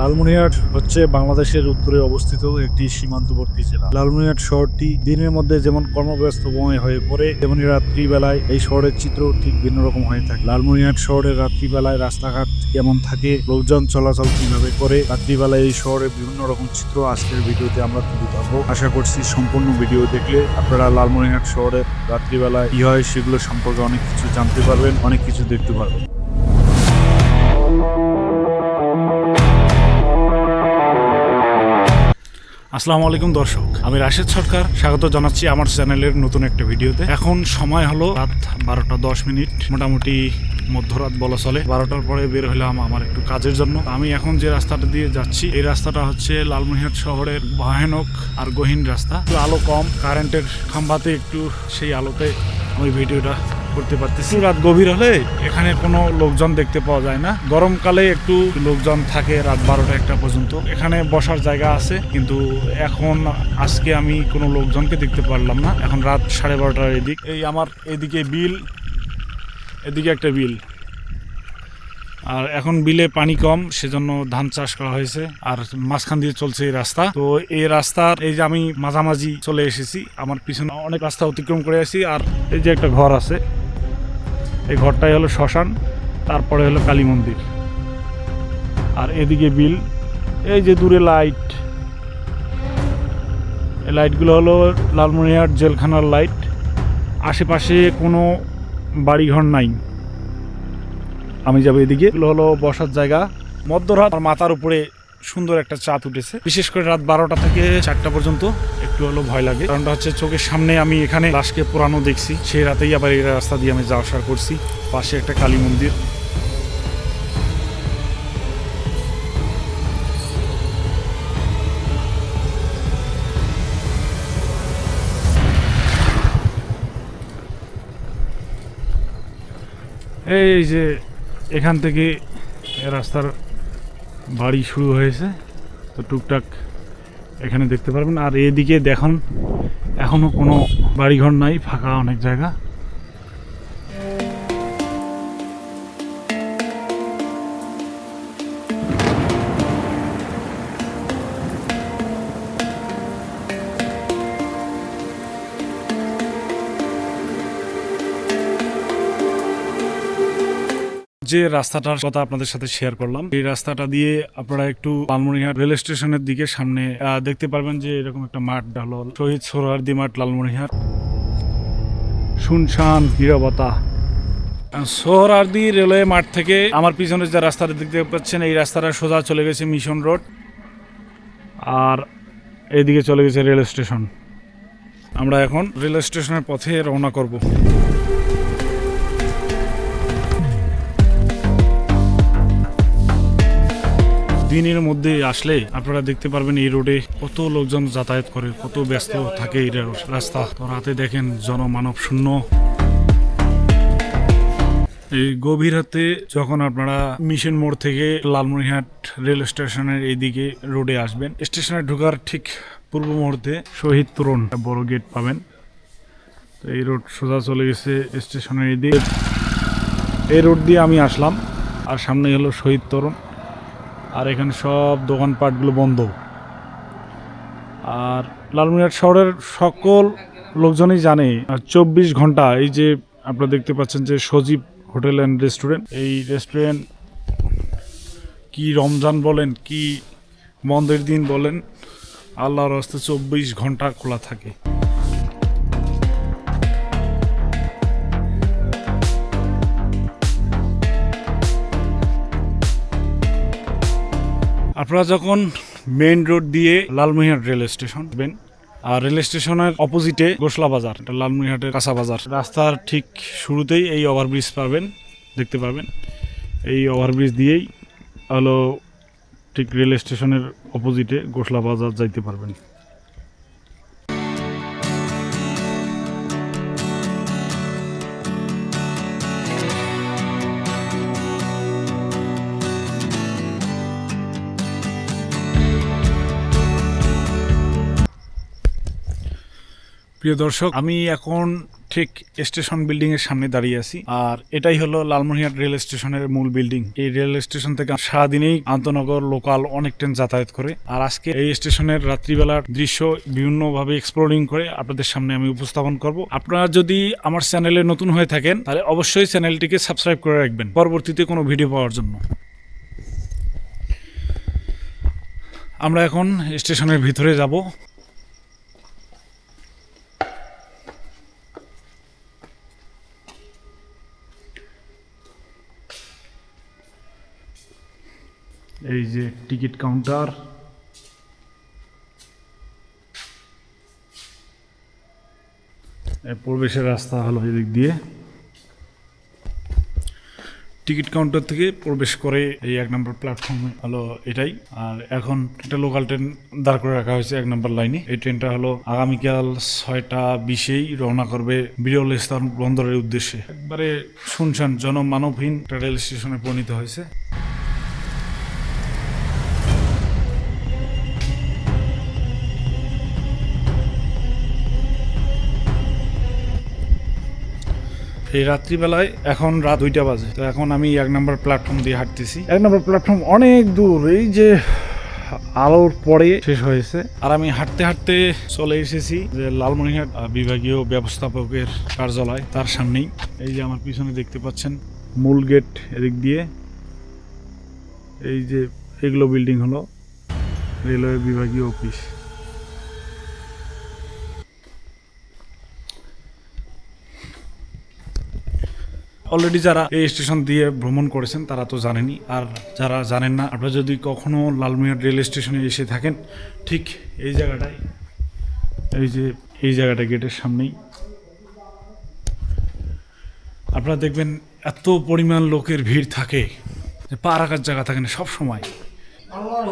লালমনিরহাট হচ্ছে বাংলাদেশের উত্তরে অবস্থিত একটি সীমান্তবর্তী জেলা। লালমনিরহাট শহরটি দিনের মধ্যে যেমন কর্মব্যস্তময় হয়ে পড়ে, তেমনি রাত্রিবেলায় এই শহরের চিত্র ঠিক ভিন্ন রকম হয়ে থাকে। লালমনিরহাট শহরের রাত্রিবেলায় রাস্তাঘাট কেমন থাকে, লোকজন চলাচল কীভাবে করে, রাত্রিবেলায় এই শহরের বিভিন্ন রকম চিত্র আজকের ভিডিওতে আমরা তুলে ধরবো। আশা করছি সম্পূর্ণ ভিডিও দেখলে আপনারা লালমনিরহাট শহরের রাত্রিবেলায় কি হয় সেগুলো সম্পর্কে অনেক কিছু জানতে পারবেন, অনেক কিছু দেখতে পারবেন। আসসালামু আলাইকুম দর্শক, আমি রাশেদ সরকার, স্বাগত জানাচ্ছি আমার চ্যানেলের নতুন একটা ভিডিওতে। এখন সময় হলো রাত বারোটা দশ মিনিট, মোটামুটি মধ্যরাত বলা চলে। বারোটার পরে বের হলাম আমার একটু কাজের জন্য। আমি এখন যে রাস্তাটা দিয়ে যাচ্ছি, এই রাস্তাটা হচ্ছে লালমনিরহাট শহরের ভয়ানক আর গহীন রাস্তা। আলো কম, কারেন্টের খাম্বাতে একটু সেই আলোতে আমি ভিডিওটা করতে পারতেছি। রাত গভীর হলে এখানে কোনো লোকজন দেখতে পাওয়া যায় না। গরমকালে একটু লোকজন থাকে রাত বারোটা একটা পর্যন্ত। এখানে বসার জায়গা আছে, কিন্তু এখন আজকে আমি কোনো লোকজনকে দেখতে পারলাম না। এখন রাত সাড়ে বারোটার এদিক। এই আমার এদিকে বিল, এদিকে একটা বিল। আর এখন বিলে পানি কম, সেজন্য ধান চাষ করা হয়েছে। আর মাঝখান দিয়ে চলছে এই রাস্তা। তো এই রাস্তার, এই যে আমি মাঝামাঝি চলে এসেছি, আমার পিছনে অনেক রাস্তা অতিক্রম করে আসি আর এই যে একটা ঘর আছে এই ঘরটাই হলো শ্মশান, তারপরে হলো কালী মন্দির। আর এদিকে বিল, এই যে দূরে লাইট, এই লাইটগুলো হলো লালমনিরহাট জেলখানার লাইট। আশেপাশে কোনো বাড়িঘর নাই। আমি যাব এদিকে। এগুলো হলো বসার জায়গা। মধ্যরাত মাথার উপরে সুন্দর একটা চাঁদ উঠেছে। বিশেষ করে রাত বারোটা থেকে চারটা পর্যন্ত। একটু হলো ভয় লাগে। কারণটা হচ্ছে চোখের সামনে আমি এখানে লাশকে পুরানো দেখছি। সেই রাতেই আবার এই রাস্তা দিয়ে আমি যাওয়া আসা করছি। পাশে একটা কালী মন্দির। এই যে এখান থেকে রাস্তার বাড়ি শুরু হয়েছে। তো টুকটাক এখানে দেখতে পারবেন। আর এদিকে দেখুন এখনও কোনো বাড়িঘর নাই ফাঁকা অনেক জায়গা। যে রাস্তাটার কথা আপনাদের সাথে শেয়ার করলাম, এই রাস্তাটা দিয়ে আপনারা একটু লালমনিরহাট রেল স্টেশনের দিকে সামনে দেখতে পারবেন যে এরকম একটা মাঠ হলো শহীদ সোহরার্দি মাঠ, লালমনিরহাট। শুনশান নিরবতা সোহরার্দি রেলওয়ে মাঠ থেকে আমার পিছনে যে রাস্তাটা দেখতে পাচ্ছেন, এই রাস্তাটা সোজা চলে গেছে মিশন রোড, আর এইদিকে চলে গেছে রেল স্টেশন। আমরা এখন রেল স্টেশনের পথে রওনা করব। দিনের মধ্যে আসলে আপনারা দেখতে পারবেন এই রোডে কত লোকজন যাতায়াত করে, কত ব্যস্ত থাকে এই রাস্তা। তো রাতে দেখেন জনমানব শূন্য। এই গভীর রাতে যখন আপনারা মিশন মোড় থেকে লালমনিরহাট রেল স্টেশনের এইদিকে রোডে আসবেন, স্টেশনে ঢোকার ঠিক পূর্ব মুহূর্তে শহীদ তোরণ বড় গেট পাবেন। তো এই রোড সোজা চলে গেছে স্টেশনের এইদিকে। এই রোড দিয়ে আমি আসলাম, আর সামনে হলো শহীদ তোরণ। আর এখানে সব দোকানপাটগুলো বন্ধ। আর লালমিরহাট শহরের সকল লোকজনই জানে চব্বিশ ঘণ্টা এই যে আপনারা দেখতে পাচ্ছেন যে সজীব হোটেল অ্যান্ড রেস্টুরেন্ট, এই রেস্টুরেন্ট কি রমজান বলেন, কি বন্ধের দিন বলেন, আল্লাহর হস্তে চব্বিশ ঘণ্টা খোলা থাকে। আপনারা যখন মেইন রোড দিয়ে লালমনিরহাট রেল স্টেশন যাবেন, আর রেল স্টেশনের অপোজিটে গোসলা বাজার, এটা লালমনিরহাটের কাঁচা বাজার। রাস্তার ঠিক শুরুতেই এই ওভারব্রিজ পাবেন, দেখতে পাবেন। এই ওভারব্রিজ দিয়েই হলো ঠিক রেল স্টেশনের অপোজিটে গোসলা বাজার যাইতে পারবেন। প্রিয় দর্শক, আমি এখন ঠিক স্টেশন বিল্ডিং এর সামনে দাঁড়িয়ে আছি। আর এটাই হলো লালমনিরহাট রেল স্টেশনের মূল বিল্ডিং এই রেল স্টেশন থেকে সারাদিনেই আন্তনগর লোকাল অনেক ট্রেন যাতায়াত করে। আর আজকে এই স্টেশনের রাত্রিবেলার দৃশ্য বিভিন্নভাবে এক্সপ্লোরিং করে আপনাদের সামনে আমি উপস্থাপন করব। আপনারা যদি আমার চ্যানেলে নতুন হয়ে থাকেন, তাহলে অবশ্যই চ্যানেলটিকে সাবস্ক্রাইব করে রাখবেন পরবর্তীতে কোনো ভিডিও পাওয়ার জন্য। আমরা এখন স্টেশনের ভিতরে যাব। এই যে টিকিট কাউন্টার। প্রবেশের রাস্তা হলো এদিক দিয়ে। টিকিট কাউন্টার থেকে প্রবেশ করে এই এক নম্বর প্ল্যাটফর্মে হলো এটাই। আর এখন একটা লোকাল ট্রেন দাঁড় করে রাখা হয়েছে এক নম্বর লাইনে এই ট্রেনটা হলো আগামীকাল ছয়টা বিশেই রওনা করবে বিরল স্থান বন্দরের উদ্দেশ্যে। একবারে শুনশান জনমানবহীন একটা রেল স্টেশনে পরিণত হয়েছে। এই রাত্রিবেলায় এখন রাত দুইটা বাজে। তো এখন আমি এক নম্বর প্ল্যাটফর্ম দিয়ে হাঁটতেছি। এক নম্বর প্ল্যাটফর্ম অনেক দূর এই যে আলোর পরে শেষ হয়েছে। আর আমি হাঁটতে হাঁটতে চলে এসেছি যে লালমনিরহাট আহ, বিভাগীয় ব্যবস্থাপকের কার্যালয় তার সামনেই। এই যে আমার পিছনে দেখতে পাচ্ছেন মূল গেট এদিক দিয়ে। এই যে এগুলো বিল্ডিং হলো রেলওয়ে বিভাগীয় অফিস। অলরেডি যারা এই স্টেশন দিয়ে ভ্রমণ করেছেন, তারা তো জানেনি আর যারা জানেন না, আপনারা যদি কখনো লালমিয়ার রেল স্টেশনে এসে থাকেন, ঠিক এই জায়গাটায়, এই যে এই জায়গাটা গেটের সামনেই, আপনারা দেখবেন এত পরিমাণ লোকের ভিড় থাকে, যে পা রাখার জায়গা থাকে না, সব সময়। আল্লাহর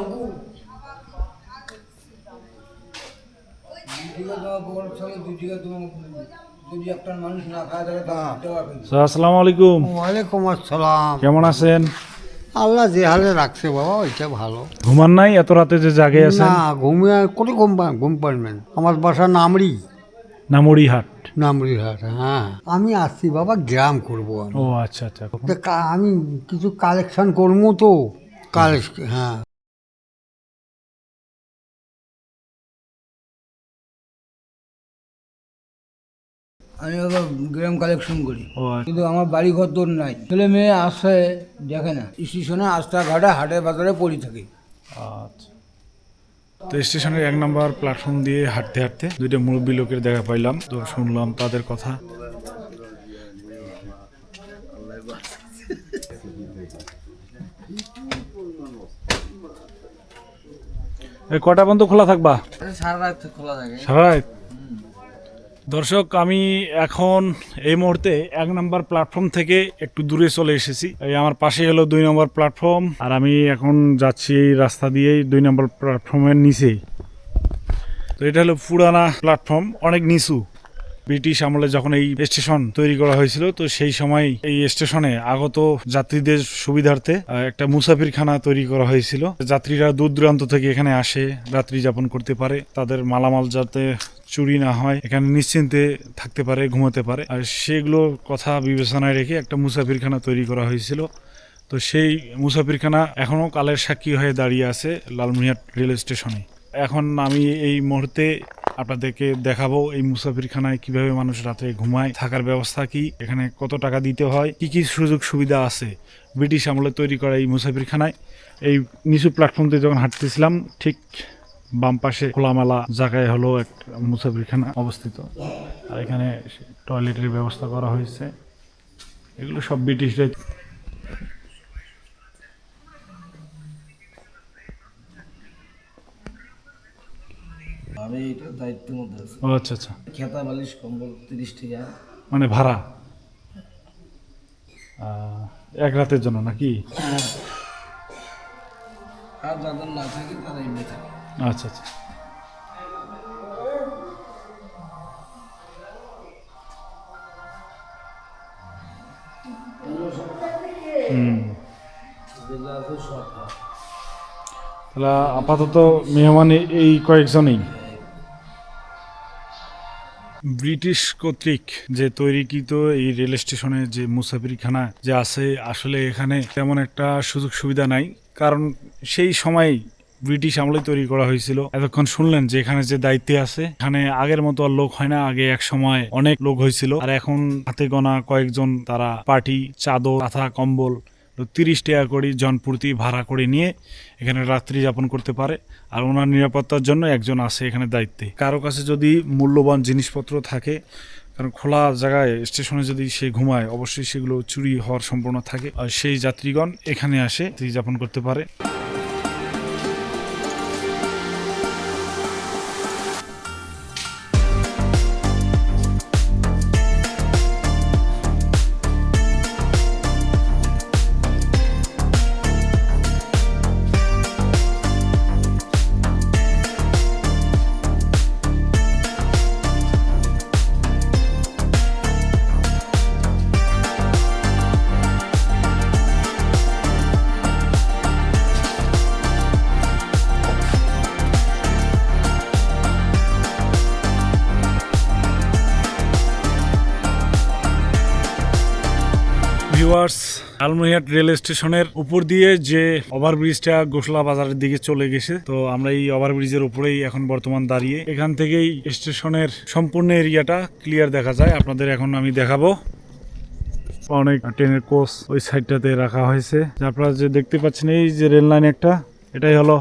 ফেলবে আসসালামু আলাইকুম ওয়ালাইকুম আসসালাম। কেমন আছেন? আল্লাহ যে হালে রাখছে বাবা ওইটা ভালো। ঘুমান নাই? এত রাতে যে জাগে আছেন? না ঘুমিয়ে কোটি ঘুম ঘুম পারবেন? আমার বাসা নামরি নামড়িহাট। নামরি হাট হ্যাঁ। আমি আসছি বাবা গ্রাম করব আমি। ও আচ্ছা আচ্ছা। কা- আমি কিছু কালেকশন করব তো। কালেকশন হ্যাঁ। আমি আবার গ্রাম কালেকশন করি। ও আচ্ছা। কিন্তু আমার বাড়ি ঘর তোর নাই। ছেলে মেয়ে আসে দেখে না। স্টেশনে রাস্তাঘাটে হাটে বাজারে পড়ে থাকে। আচ্ছা। তো স্টেশনের এক নম্বর প্ল্যাটফর্ম দিয়ে হাঁটতে হাঁটতে দুইটা মুরব্বী লোকের দেখা পাইলাম। তো শুনলাম তাদের কথা। কটা পর্যন্ত খোলা থাকবা? সারা রাত খোলা থাকে। সারা রাত? দর্শক, আমি এখন এই মুহূর্তে এক নম্বর প্ল্যাটফর্ম থেকে একটু দূরে চলে এসেছি। এই আমার পাশে হলো দুই নম্বর প্ল্যাটফর্ম আর আমি এখন যাচ্ছি এই রাস্তা দিয়েই দুই নম্বর প্ল্যাটফর্মের নিচে তো এটা হলো পুরানা প্ল্যাটফর্ম অনেক নিচু। ব্রিটিশ আমলে যখন এই স্টেশন তৈরি করা হয়েছিল, তো সেই সময় এই স্টেশনে আগত যাত্রীদের সুবিধার্থে একটা মুসাফিরখানা তৈরি করা হয়েছিল। যাত্রীরা দূর দূরান্ত থেকে এখানে আসে রাত্রি যাপন করতে পারে, তাদের মালামাল যাতে চুরি না হয়, এখানে নিশ্চিন্তে থাকতে পারে, ঘুমাতে পারে। আর সেগুলো কথা বিবেচনায় রেখে একটা মুসাফিরখানা তৈরি করা হয়েছিল। তো সেই মুসাফিরখানা এখনও কালের সাক্ষী হয়ে দাঁড়িয়ে আছে লালমনিরহাট রেল স্টেশনে। এখন আমি এই মুহূর্তে আপনাদেরকে দেখাবো এই মুসাফিরখানায় কীভাবে মানুষ রাতে ঘুমায়, থাকার ব্যবস্থা কি, এখানে কত টাকা দিতে হয়, কি কি সুযোগ সুবিধা আছে ব্রিটিশ আমলে তৈরি করা এই মুসাফিরখানায়। এই নিচু প্ল্যাটফর্ম দিয়ে যখন হাঁটতেছিলাম, ঠিক বাম পাশে খোলামেলা জায়গায় হলো এক মুসাফিরখানা অবস্থিত। আর এখানে টয়লেটের ব্যবস্থা করা হয়েছে। এগুলো সব ব্রিটিশরাই আমি এটা দায়িত্বের মধ্যে আছি। ও আচ্ছা আচ্ছা। খেতা বালিশ কম্বল তিরিশ টাকা মানে ভাড়া? এক রাতের জন্য নাকি? আর যাদের না থাকে তারা এমনি থাকে। আচ্ছা আচ্ছা। তাহলে আপাতত মেহমান এই কয়েকজনই। ব্রিটিশ কর্তৃক যে তৈরিকৃত এই রেল স্টেশনে যে মুসাফিরখানা যে আছে, আসলে এখানে তেমন একটা সুযোগ সুবিধা নাই। কারণ সেই সময় ব্রিটিশ আমলে তৈরি করা হয়েছিল। এতক্ষণ শুনলেন যে এখানে যে দায়িত্বে আছে, এখানে আগের মতো আর লোক হয় না, আগে এক সময় অনেক লোক হয়েছিল। আর এখন হাতে গোনা কয়েকজন, তারা পার্টি চাদর কাঁথা কম্বল তিরিশ টাকা করে জনপ্রতি ভাড়া করে নিয়ে এখানে রাত্রি যাপন করতে পারে। আর ওনার নিরাপত্তার জন্য একজন আসে এখানে দায়িত্বে। কারও কাছে যদি মূল্যবান জিনিসপত্র থাকে, কারণ খোলা জায়গায়, স্টেশনে যদি সে ঘুমায়, অবশ্যই সেগুলো চুরি হওয়ার সম্ভাবনা থাকে। আর সেই যাত্রীগণ এখানে আসে যাপন করতে পারে। ভিউয়ার্স আলমনিহাট রেল স্টেশনের উপর দিয়ে যে ওভারব্রিজটা গোসলা বাজারের দিকে চলে গেছে। তো আমরা এই ওভারব্রিজের উপরেই এখন বর্তমান দাঁড়িয়ে। এখান থেকেই স্টেশনের সম্পূর্ণ এরিয়াটা ক্লিয়ার দেখা যায়। আপনাদের এখন আমি দেখাবো। অনেক ট্রেনের কোচ ওই সাইডটাতে রাখা হয়েছে। আপনারা যে দেখতে পাচ্ছেন এই যে রেল লাইন একটা, এটাই হলো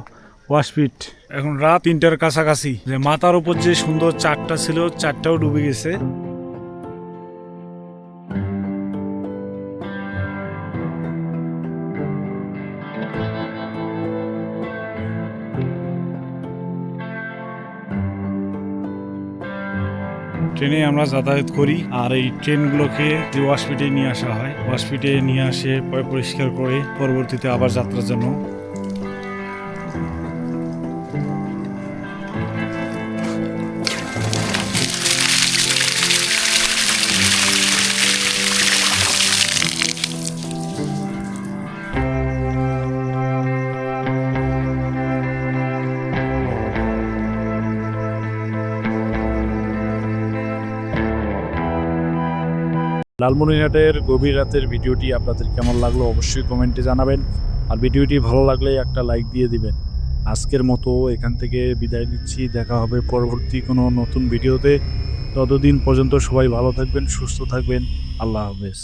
ওয়াশপিট। এখন রাত তিনটার কাছাকাছি। যে মাথার উপর যে সুন্দর চারটা ছিল, চারটাও ডুবে গেছে। ট্রেনে আমরা যাতায়াত করি, আর এই ট্রেনগুলোকে যে ওয়াশপিটে নিয়ে আসা হয় ওয়াশপিটে নিয়ে আসে পরে পরিষ্কার করে পরবর্তীতে আবার যাত্রার জন্য। লালমনিরহাটের গভীর রাতের ভিডিওটি আপনাদের কেমন লাগল অবশ্যই কমেন্টে জানাবেন। আর ভিডিওটি ভালো লাগলে একটা লাইক দিয়ে দিবেন। আজকের মতো এখান থেকে বিদায় নিচ্ছি। দেখা হবে পরবর্তী কোনো নতুন ভিডিওতে। ততদিন পর্যন্ত সবাই ভালো থাকবেন, সুস্থ থাকবেন। আল্লাহ হাফেজ।